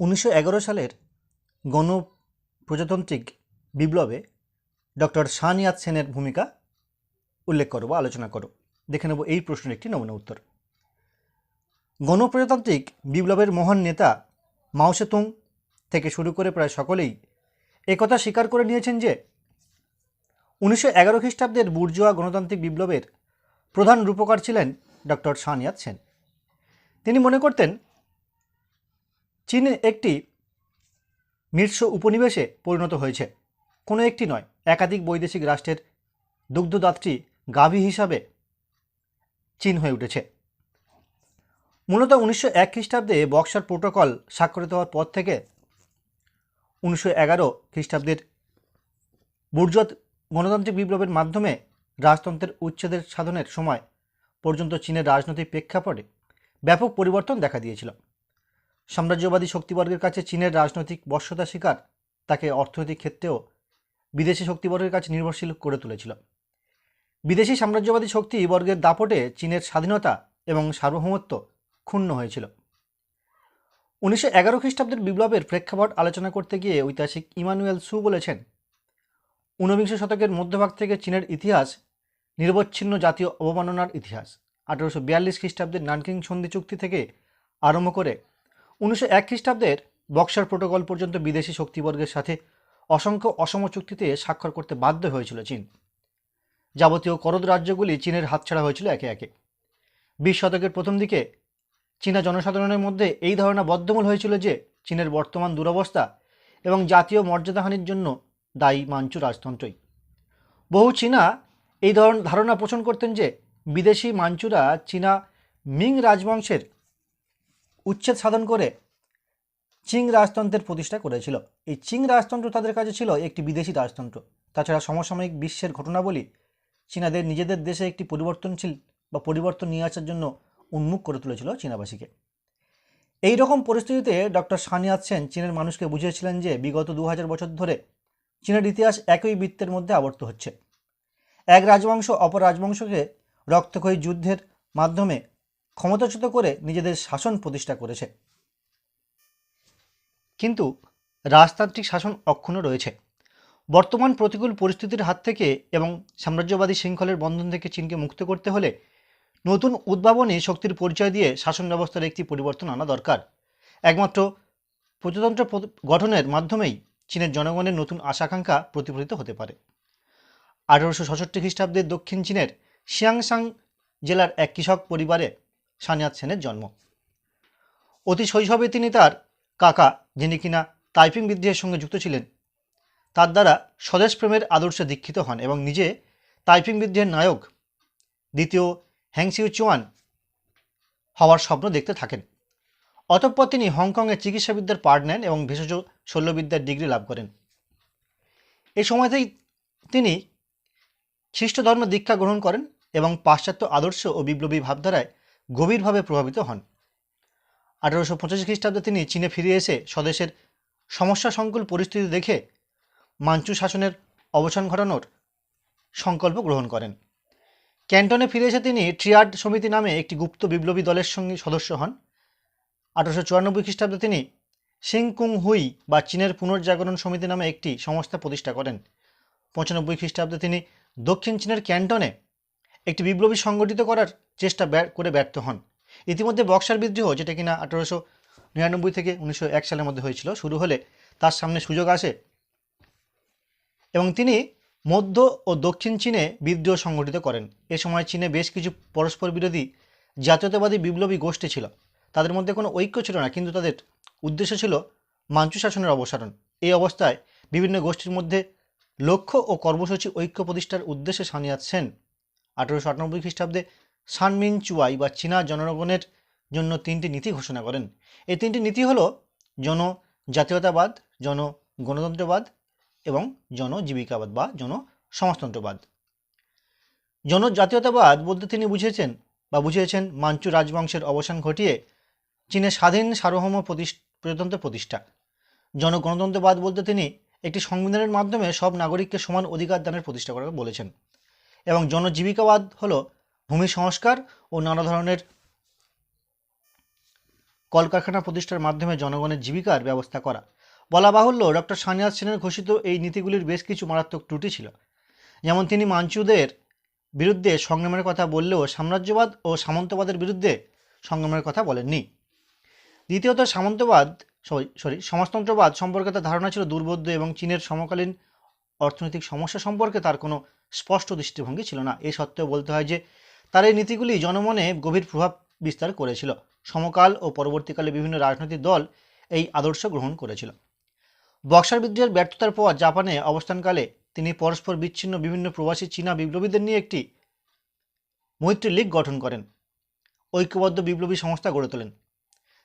উনিশশো এগারো সালের গণপ্রজাতান্ত্রিক বিপ্লবে ডক্টর শাহনিয়াজ সেনের ভূমিকা উল্লেখ করো বা আলোচনা করো। দেখে নেব এই প্রশ্নের একটি নমুনা উত্তর। গণপ্রজাতান্ত্রিক বিপ্লবের মহান নেতা মাও সেতুং থেকে শুরু করে প্রায় সকলেই একথা স্বীকার করে নিয়েছেন যে উনিশশো এগারো খ্রিস্টাব্দের বুর্জোয়া গণতান্ত্রিক বিপ্লবের প্রধান রূপকার ছিলেন ডক্টর শাহনিয়াজ সেন। তিনি মনে করতেন চীন একটি মিশ্র উপনিবেশে পরিণত হয়েছে। কোনো একটি নয়, একাধিক বৈদেশিক রাষ্ট্রের দুগ্ধদাত্রী গাভী হিসাবে চীন হয়ে উঠেছে। মূলত উনিশশো এক খ্রিস্টাব্দে বক্সার প্রোটোকল স্বাক্ষরিত হওয়ার পর থেকে উনিশশো এগারো খ্রিস্টাব্দের বুর্জত গণতান্ত্রিক বিপ্লবের মাধ্যমে রাজতন্ত্রের উচ্ছেদের সাধনের সময় পর্যন্ত চীনের রাজনৈতিক প্রেক্ষাপটে ব্যাপক পরিবর্তন দেখা দিয়েছিল। সাম্রাজ্যবাদী শক্তিবর্গের কাছে চীনের রাজনৈতিক বশ্যতা শিকার, তাকে অর্থনৈতিক ক্ষেত্রেও বিদেশি শক্তিবর্গের কাছে নির্ভরশীল করে তুলেছিল। বিদেশি সাম্রাজ্যবাদী শক্তি বর্গের দাপটে চীনের স্বাধীনতা এবং সার্বভৌমত্ব ক্ষুণ্ণ হয়েছিল। উনিশশো এগারো খ্রিস্টাব্দের বিপ্লবের প্রেক্ষাপট আলোচনা করতে গিয়ে ঐতিহাসিক ইমানুয়েল সু বলেছেন, ঊনবিংশ শতকের মধ্যভাগ থেকে চীনের ইতিহাস নিরবচ্ছিন্ন জাতীয় অবমাননার ইতিহাস। আঠারোশো বিয়াল্লিশ খ্রিস্টাব্দের নানকিং সন্ধি চুক্তি থেকে আরম্ভ করে উনিশশো এক খ্রিস্টাব্দের বক্সার প্রোটোকল পর্যন্ত বিদেশি শক্তিবর্গের সাথে অসংখ্য অসম চুক্তিতে স্বাক্ষর করতে বাধ্য হয়েছিল চীন। যাবতীয় করদ রাজ্যগুলি চীনের হাতছাড়া হয়েছিল একে একে। বিশ শতকের প্রথম দিকে চীনা জনসাধারণের মধ্যে এই ধারণা বদ্ধমূল হয়েছিল যে চীনের বর্তমান দুরবস্থা এবং জাতীয় মর্যাদাহানির জন্য দায়ী মাঞ্চু রাজতন্ত্রই। বহু চীনা এই ধরন, ধারণা পোষণ করতেন যে বিদেশি মাঞ্চুরা চীনা মিং রাজবংশের উচ্ছেদ সাধন করে চিং রাজতন্ত্রের প্রতিষ্ঠা করেছিল। এই চিং রাজতন্ত্র তাদের কাছে ছিল একটি বিদেশি রাজতন্ত্র। তাছাড়া সমসাময়িক বিশ্বের ঘটনাবলী চীনাদের নিজেদের দেশে একটি পরিবর্তনশীল বা পরিবর্তন নিয়ে আসার জন্য উন্মুখ করে তুলেছিল চীনাবাসীকে। এই রকম পরিস্থিতিতে ডক্টর সানিয়াত সেন চীনের মানুষকে বুঝিয়েছিলেন যে বিগত দু হাজার বছর ধরে চীনের ইতিহাস একই বৃত্তের মধ্যে আবর্ত হচ্ছে। এক রাজবংশ অপর রাজবংশকে রক্তক্ষয়ী যুদ্ধের মাধ্যমে ক্ষমতাচ্যুত করে নিজেদের শাসন প্রতিষ্ঠা করেছে। কিন্তু রাজতান্ত্রিক শাসন অক্ষুণ্ণ রয়েছে। বর্তমান প্রতিকূল পরিস্থিতির হাত থেকে এবং সাম্রাজ্যবাদী শৃঙ্খলের বন্ধন থেকে চীনকে মুক্ত করতে হলে নতুন উদ্ভাবনী শক্তির পরিচয় দিয়ে শাসন ব্যবস্থার একটি পরিবর্তন আনা দরকার। একমাত্র প্রজাতন্ত্র গঠনের মাধ্যমেই চীনের জনগণের নতুন আশাকাঙ্ক্ষা প্রতিফলিত হতে পারে। আঠারোশো ছষট্টি খ্রিস্টাব্দে দক্ষিণ চীনের শিয়াংসাং জেলার এক কৃষক পরিবারে সানিয়াত সেনের জন্ম। অতি শৈশবে তিনি তার কাকা, যিনি কিনা তাইপিং বিদ্রোহের সঙ্গে যুক্ত ছিলেন, তার দ্বারা স্বদেশ প্রেমের আদর্শে দীক্ষিত হন এবং নিজে তাইপিং বিদ্রোহের নায়ক, দ্বিতীয় হ্যাংসিউ চুয়ান হওয়ার স্বপ্ন দেখতে থাকেন। অতঃপর তিনি হংকংয়ে চিকিৎসাবিদ্যার পাঠ নেন এবং ভেষজ শল্যবিদ্যার ডিগ্রি লাভ করেন। এই সময়তেই তিনি খ্রিস্ট ধর্ম দীক্ষা গ্রহণ করেন এবং পাশ্চাত্য আদর্শ ও বিপ্লবী ভাবধারায় গভীরভাবে প্রভাবিত হন। আঠারোশো পঁচাশি খ্রিস্টাব্দে তিনি চীনে ফিরে এসে স্বদেশের সমস্যা সংকুল পরিস্থিতি দেখে মাঞ্চু শাসনের অবসান ঘটানোর সংকল্প গ্রহণ করেন। ক্যান্টনে ফিরে এসে তিনি ট্রিয়ার্ড সমিতি নামে একটি গুপ্ত বিপ্লবী দলের সঙ্গে সদস্য হন। আঠারোশো চুরানব্বই খ্রিস্টাব্দে তিনি সিংকুং হুই বা চীনের পুনর্জাগরণ সমিতি নামে একটি সংস্থা প্রতিষ্ঠা করেন। পঁচানব্বই খ্রিস্টাব্দে তিনি দক্ষিণ চীনের ক্যান্টনে একটি বিপ্লবী সংগঠিত করার চেষ্টা করে ব্যর্থ হন। ইতিমধ্যে বক্সার বিদ্রোহ, যেটা কিনা আঠারোশো নিরানব্বই থেকে উনিশশো এক সালের মধ্যে হয়েছিল, শুরু হলে তার সামনে সুযোগ আসে। এবং তিনি মধ্য ও দক্ষিণ চীনে বিদ্রোহ সংগঠিত করেন। এ সময় চীনে বেশ কিছু পরস্পর বিরোধী জাতীয়তাবাদী বিপ্লবী গোষ্ঠী ছিল। তাদের মধ্যে কোনো ঐক্য ছিল না, কিন্তু তাদের উদ্দেশ্য ছিল মাঞ্চু শাসনের অবসারণ এই অবস্থায় বিভিন্ন গোষ্ঠীর মধ্যে লক্ষ্য ও কর্মসূচি ঐক্য প্রতিষ্ঠার উদ্দেশ্যে সানিয়াত সেন আঠারোশো আটানব্বই খ্রিস্টাব্দে সানমিন চুয়াই বা চীনা জনগণের জন্য তিনটি নীতি ঘোষণা করেন। এই তিনটি নীতি হলো জন জাতীয়তাবাদ জন গণতন্ত্রবাদ এবং জনজীবিকাবাদ বা জন সমাজতন্ত্রবাদ জনজাতীয়তাবাদ বলতে তিনি বুঝিয়েছেন বা বুঝিয়েছেন মাঞ্চু রাজবংশের অবসান ঘটিয়ে চীনের স্বাধীন সার্বভৌম প্রজাতন্ত্র প্রতিষ্ঠা। জনগণতন্ত্রবাদ বলতে তিনি একটি সংবিধানের মাধ্যমে সব নাগরিককে সমান অধিকার দানের প্রতিষ্ঠা করা বলেছেন। এবং জনজীবিকাবাদ হল ভূমি সংস্কার ও নানা ধরনের কলকারখানা প্রতিষ্ঠার মাধ্যমে জনগণের জীবিকার ব্যবস্থা করা। বলা বাহুল্য ডক্টর সানিয়াজ সেনের ঘোষিত এই নীতিগুলির বেশ কিছু মারাত্মক ত্রুটি ছিল। যেমন তিনি মাঞ্চুদের বিরুদ্ধে সংগ্রামের কথা বললেও সাম্রাজ্যবাদ ও সামন্তবাদের বিরুদ্ধে সংগ্রামের কথা বলেননি। দ্বিতীয়ত, সামন্তবাদ সরি, সমাজতন্ত্রবাদ সম্পর্কে তার ধারণা ছিল দুর্বোধ্য এবং চীনের সমকালীন অর্থনৈতিক সমস্যা সম্পর্কে তার কোনো স্পষ্ট দৃষ্টিভঙ্গি ছিল না। এই সত্ত্বেও বলতে হয় যে, তার এই নীতিগুলি জনমনে গভীর প্রভাব বিস্তার করেছিল। সমকাল ও পরবর্তীকালে বিভিন্ন রাজনৈতিক দল এই আদর্শ গ্রহণ করেছিল। বক্সার বিদ্রোহের ব্যর্থতার পর জাপানে অবস্থানকালে তিনি পরস্পর বিচ্ছিন্ন বিভিন্ন প্রবাসী চীনা বিপ্লবীদের নিয়ে একটি মৈত্রী লীগ গঠন করেন। ঐক্যবদ্ধ বিপ্লবী সংস্থা গড়ে তোলেন।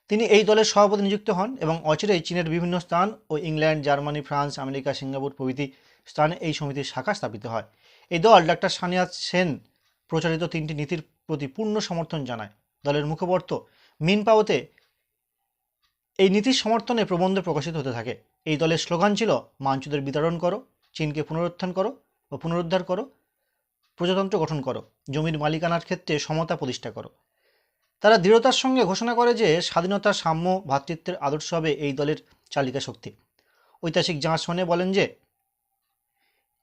তিনি এই দলের সভাপতি নিযুক্ত হন এবং অচিরেই চীনের বিভিন্ন স্থান ও England, Germany, France, America, Singapore প্রভৃতি স্থানে এই সমিতির শাখা স্থাপিত হয়। এই দল ডাক্তার সানিয়া সেন প্রচারিত তিনটি নীতির প্রতি পূর্ণ সমর্থন জানায়। দলের মুখপত্র মিনপাওতে এই নীতির সমর্থনে প্রবন্ধ প্রকাশিত হতে থাকে। এই দলের স্লোগান ছিল, মাঞ্চুদের বিতরণ করো, চীনকে পুনরুত্থান করো ও পুনরুদ্ধার করো, প্রজাতন্ত্র গঠন করো, জমির মালিকানার ক্ষেত্রে সমতা প্রতিষ্ঠা করো। তারা দৃঢ়তার সঙ্গে ঘোষণা করে যে স্বাধীনতা, সাম্য ভ্রাতৃত্বের আদর্শ হবে এই দলের চালিকা শক্তি ঐতিহাসিক জাঁচ শোনে বলেন যে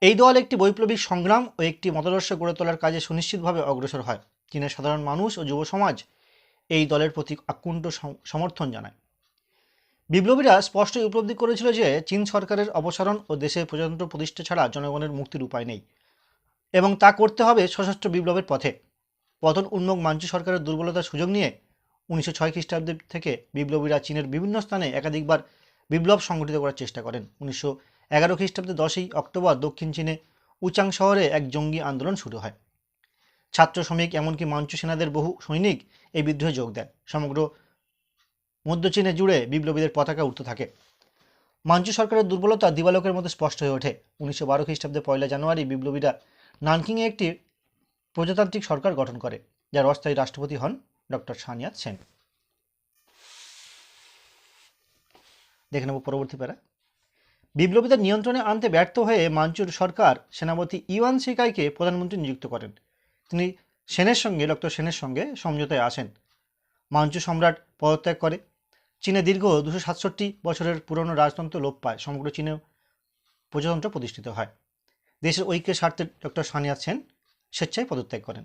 এই দল একটি বৈপ্লবিক সংগ্রাম ও একটি মতাদর্শ গড়ে তোলার কাজে সুনিশ্চিতভাবে অগ্রসর হয়। চীনের সাধারণ মানুষ ও যুব সমাজ এই দলের প্রতি আকুণ্ঠ সমর্থন জানায়। বিপ্লবীরা স্পষ্টই উপলব্ধি করেছিল যে চীন সরকারের অপসারণ ও দেশের প্রজাতন্ত্র প্রতিষ্ঠা ছাড়া জনগণের মুক্তির উপায় নেই এবং তা করতে হবে সশস্ত্র বিপ্লবের পথে। পতন উন্মুখ মাঞ্চু সরকারের দুর্বলতার সুযোগ নিয়ে উনিশশো ছয় খ্রিস্টাব্দের থেকে বিপ্লবীরা চীনের বিভিন্ন স্থানে একাধিকবার বিপ্লব সংগঠিত করার চেষ্টা করেন। উনিশশো এগারো খ্রিস্টাব্দে দশই অক্টোবর দক্ষিণ চীনে উচাং শহরে এক জঙ্গি আন্দোলন শুরু হয়। ছাত্র শ্রমিক এমনকি মাঞ্চু সেনাদের বহু সৈনিক এই বিদ্রোহে যোগ দেন। সমগ্র মধ্য চীনে জুড়ে বিপ্লবীদের পতাকা উঠতে থাকে। মাঞ্চু সরকারের দুর্বলতা দিবালোকের মধ্যে স্পষ্ট হয়ে ওঠে। উনিশশো বারো খ্রিস্টাব্দে পয়লা জানুয়ারি বিপ্লবীরা নানকিংয়ে একটি প্রজাতান্ত্রিক সরকার গঠন করে, যার অস্থায়ী রাষ্ট্রপতি হন ডক্টর সানিয়া সেন। দেখে নেব পরবর্তী প্যারা। বিপ্লবীদের নিয়ন্ত্রণে আনতে ব্যর্থ হয়ে মাঞ্চুর সরকার সেনাপতি ইওয়ান শিকাইকে প্রধানমন্ত্রী নিযুক্ত করেন। তিনি সেনের সঙ্গে ডক্টর সেনের সঙ্গে সমঝোতায় আসেন। মাঞ্চু সম্রাট পদত্যাগ করে। চীনে দীর্ঘ দুশো সাতষট্টি বছরের পুরনো রাজতন্ত্র লোপ পায়। সমগ্র চীনে প্রজাতন্ত্র প্রতিষ্ঠিত হয়। দেশের ঐক্যের স্বার্থে ডক্টর সানিয়া সেন স্বেচ্ছায় পদত্যাগ করেন।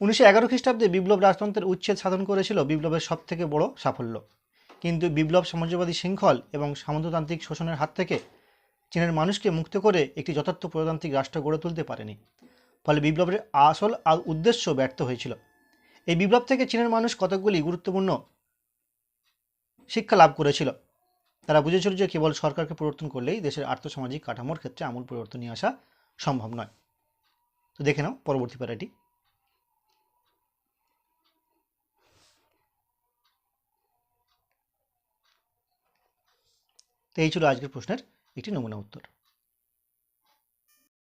উনিশশো এগারো খ্রিস্টাব্দে বিপ্লব রাজতন্ত্রের উচ্ছেদ সাধন করেছিল বিপ্লবের সব থেকে বড় সাফল্য। কিন্তু বিপ্লব সাম্রাজ্যবাদী শৃঙ্খল এবং সামন্ততান্ত্রিক শোষণের হাত থেকে চীনের মানুষকে মুক্ত করে একটি যথার্থ প্রজাতান্ত্রিক রাষ্ট্র গড়ে তুলতে পারেনি। ফলে বিপ্লবের আসল আর উদ্দেশ্য ব্যর্থ হয়েছিল। এই বিপ্লব থেকে চীনের মানুষ কতকগুলি গুরুত্বপূর্ণ শিক্ষা লাভ করেছিল। তারা বুঝেছিল যে কেবল সরকারকে পরিবর্তন করলেই দেশের আর্থসামাজিক কাঠামোর ক্ষেত্রে আমূল পরিবর্তন নিয়ে আসা সম্ভব নয়। তো দেখে নাও পরবর্তী প্যারাটি তো এই ছিল আজকের প্রশ্নের একটি নমুনা উত্তর।